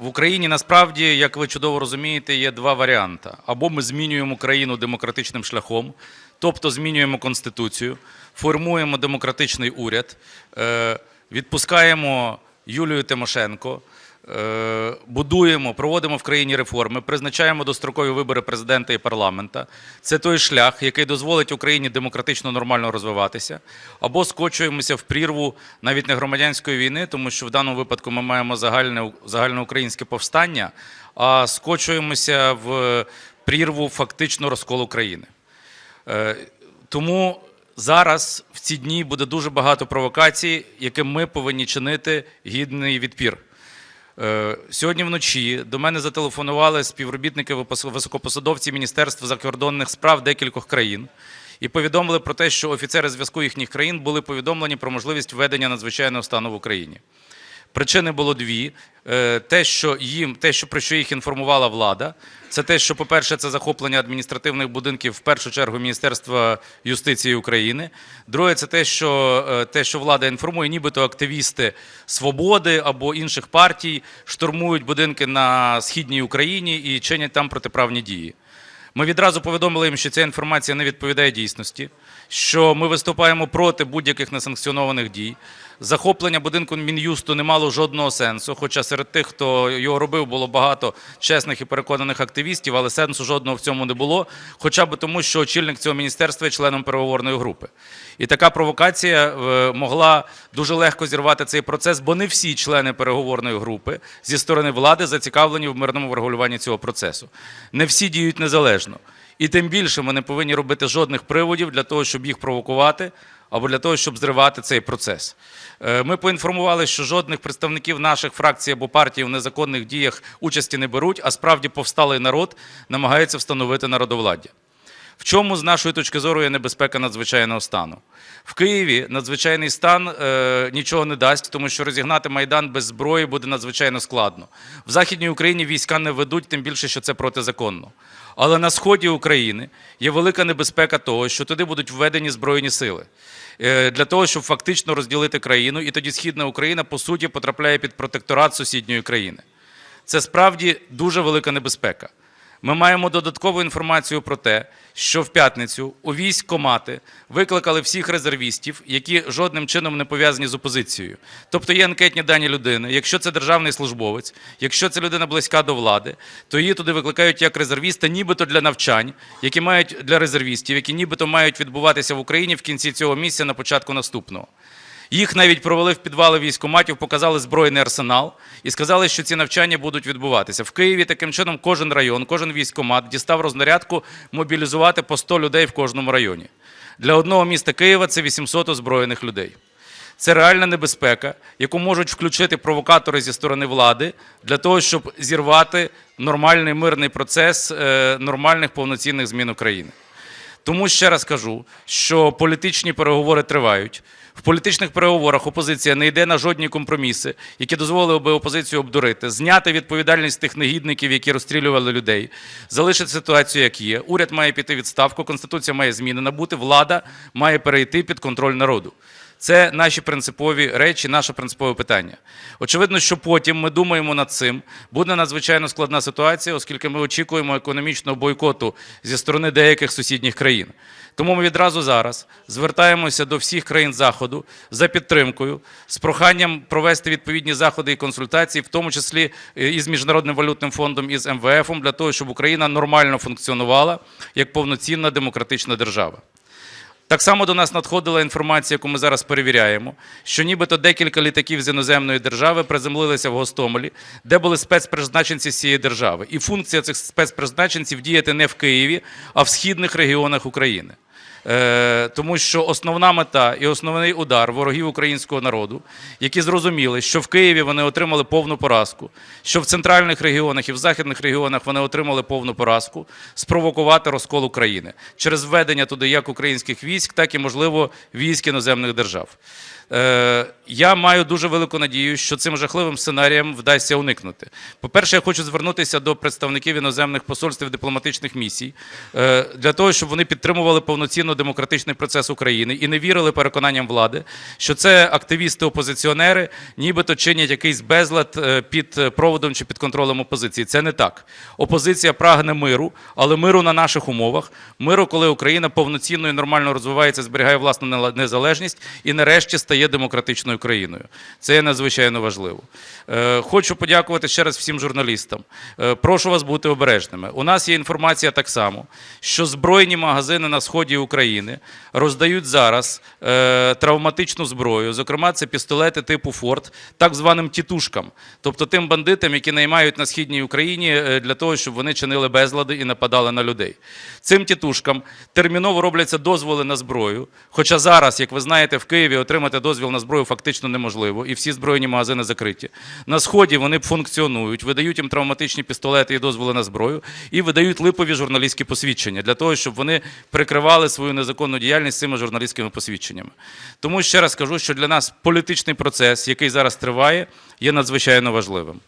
В Україні насправді, як ви чудово розумієте, є два варіанти: або ми змінюємо країну демократичним шляхом, тобто змінюємо конституцію, формуємо демократичний уряд, е, відпускаємо Юлію Тимошенко. Е, Будуємо, проводимо в країні реформи, призначаємо дострокові вибори президента і парламента. Це той шлях, який дозволить Україні демократично нормально розвиватися, або скочуємося в прірву навіть не громадянської війни, тому що в даному випадку ми маємо загальне загальноукраїнське повстання, а скочуємося в прірву фактично розколу країни. Е, Тому зараз в ці дні буде дуже багато провокацій, яким ми повинні чинити гідний відпір. Е, Сьогодні вночі до мене зателефонували співробітники високопосадовці Міністерства закордонних справ декількох країн і повідомили про те, що офіцери зв'язку їхніх країн були повідомлені про можливість введення надзвичайного стану в Україні. Причини було дві: Е, те, що їм, те, що про що їх інформувала влада, це те, що, по-перше, це захоплення адміністративних будинків в першу чергу Міністерства юстиції України. Друге, це те, що е, те, що влада інформує, нібито активісти свободи або інших партій штурмують будинки на східній Україні і чинять там протиправні дії. Ми відразу повідомили їм, що ця інформація не відповідає дійсності, що ми виступаємо проти будь-яких несанкціонованих дій. Захоплення будинку Мін'юсту не мало жодного сенсу. Хоча серед тих, хто його робив, було багато чесних і переконаних активістів, але сенсу жодного в цьому не було. Хоча б тому, що очільник цього міністерства є членом переговорної групи. І така провокація е, могла дуже легко зірвати цей процес, бо не всі члени переговорної групи зі сторони влади зацікавлені в мирному врегулюванні цього процесу. Не всі діють незалежно. І тим більше ми не повинні робити жодних приводів для того, щоб їх провокувати або для того, щоб зривати цей процес. Е, Ми поінформували, що жодних представників наших фракцій або партій в незаконних діях участі не беруть, а справді повсталий народ намагається встановити народовладдя. В чому, з нашої точки зору, є небезпека надзвичайного стану? В Києві надзвичайний стан е, нічого не дасть, тому що розігнати майдан без зброї буде надзвичайно складно. В Західній Україні війська не ведуть, тим більше, що це протизаконно. Але на сході України є велика небезпека того, що туди будуть введені збройні сили е, для того, щоб фактично розділити країну, і тоді східна Україна по суті потрапляє під протекторат сусідньої країни. Це справді дуже велика небезпека. Ми маємо додаткову інформацію про те, що в п'ятницю у військкомати викликали всіх резервістів, які жодним чином не пов'язані з опозицією. Тобто є анкетні дані людини. Якщо це державний службовець, якщо це людина близька до влади, то її туди викликають як резервіста, нібито для навчань, які мають для резервістів, які нібито мають відбуватися в Україні в кінці цього місяця на початку наступного. Їх навіть провели в підвали військкоматів, показали збройний арсенал і сказали, що ці навчання будуть відбуватися. В Києві таким чином кожен район, кожен військкомат дістав рознарядку мобілізувати по 100 людей в кожному районі. Для одного міста Києва це 800 озброєних людей. Це реальна небезпека, яку можуть включити провокатори зі сторони влади для того, щоб зірвати нормальний мирний процес е, нормальних повноцінних змін України. Тому ще раз кажу, що політичні переговори тривають. В політичних переговорах опозиція не йде на жодні компроміси, які дозволили би опозицію обдурити, зняти відповідальність тих негідників, які розстрілювали людей, залишити ситуацію, як є. Уряд має піти відставку, конституція має зміни набути, влада має перейти під контроль народу. Це наші принципові речі, наше принципове питання. Очевидно, що потім ми думаємо над цим. Буде надзвичайно складна ситуація, оскільки ми очікуємо економічного бойкоту зі сторони деяких сусідніх країн. Тому ми відразу зараз звертаємося до всіх країн Заходу за підтримкою з проханням провести відповідні заходи і консультації, в тому числі е, із Міжнародним валютним фондом, і з МВФ, для того, щоб Україна нормально функціонувала як повноцінна демократична держава. Так само до нас надходила інформація, яку ми зараз перевіряємо, що нібито декілька літаків з іноземної держави приземлилися в Гостомелі, де були спецпризначенці цієї держави. І функція цих спецпризначенців діяти не в Києві, а в східних регіонах України. Е, тому що основна мета і основний удар ворогів українського народу, які зрозуміли, що в Києві вони отримали повну поразку, що в центральних регіонах і в західних регіонах вони отримали повну поразку, спровокувати розкол України через введення туди як українських військ, так і можливо військ іноземних держав. Е, я маю дуже велику надію, що цим жахливим сценарієм вдасться уникнути. По-перше, я хочу звернутися до представників іноземних посольств і дипломатичних місій е, для того, щоб вони підтримували повноцінну демократичний процес України і не вірили переконанням влади, що це активісти-опозиціонери, нібито чинять якийсь безлад е, під е, проводом чи під контролем опозиції. Це не так. Опозиція прагне миру, але миру на наших умовах. Миру, коли Україна повноцінно і нормально розвивається, зберігає власну незалежність і нарешті стає демократичною країною. Це є надзвичайно важливо. Е, Хочу подякувати ще раз всім журналістам. Прошу вас бути обережними. У нас є інформація так само, що збройні магазини на сході України роздають зараз е, травматичну зброю. Зокрема, це пістолети типу Форд, так званим тітушкам, тобто тим бандитам, які наймають на східній Україні е, для того, щоб вони чинили безлади і нападали на людей. Цим тітушкам терміново робляться дозволи на зброю. Хоча зараз, як ви знаєте, в Києві отримати дозвіл на зброю фактично неможливо, і всі збройні магазини закриті. На сході вони функціонують, видають їм травматичні пістолети і дозволи на зброю, і видають липові журналістські посвідчення для того, щоб вони прикривали свою незаконну діяльність цими журналістськими посвідченнями. Тому ще раз кажу, що для нас політичний процес, який зараз триває, є надзвичайно важливим.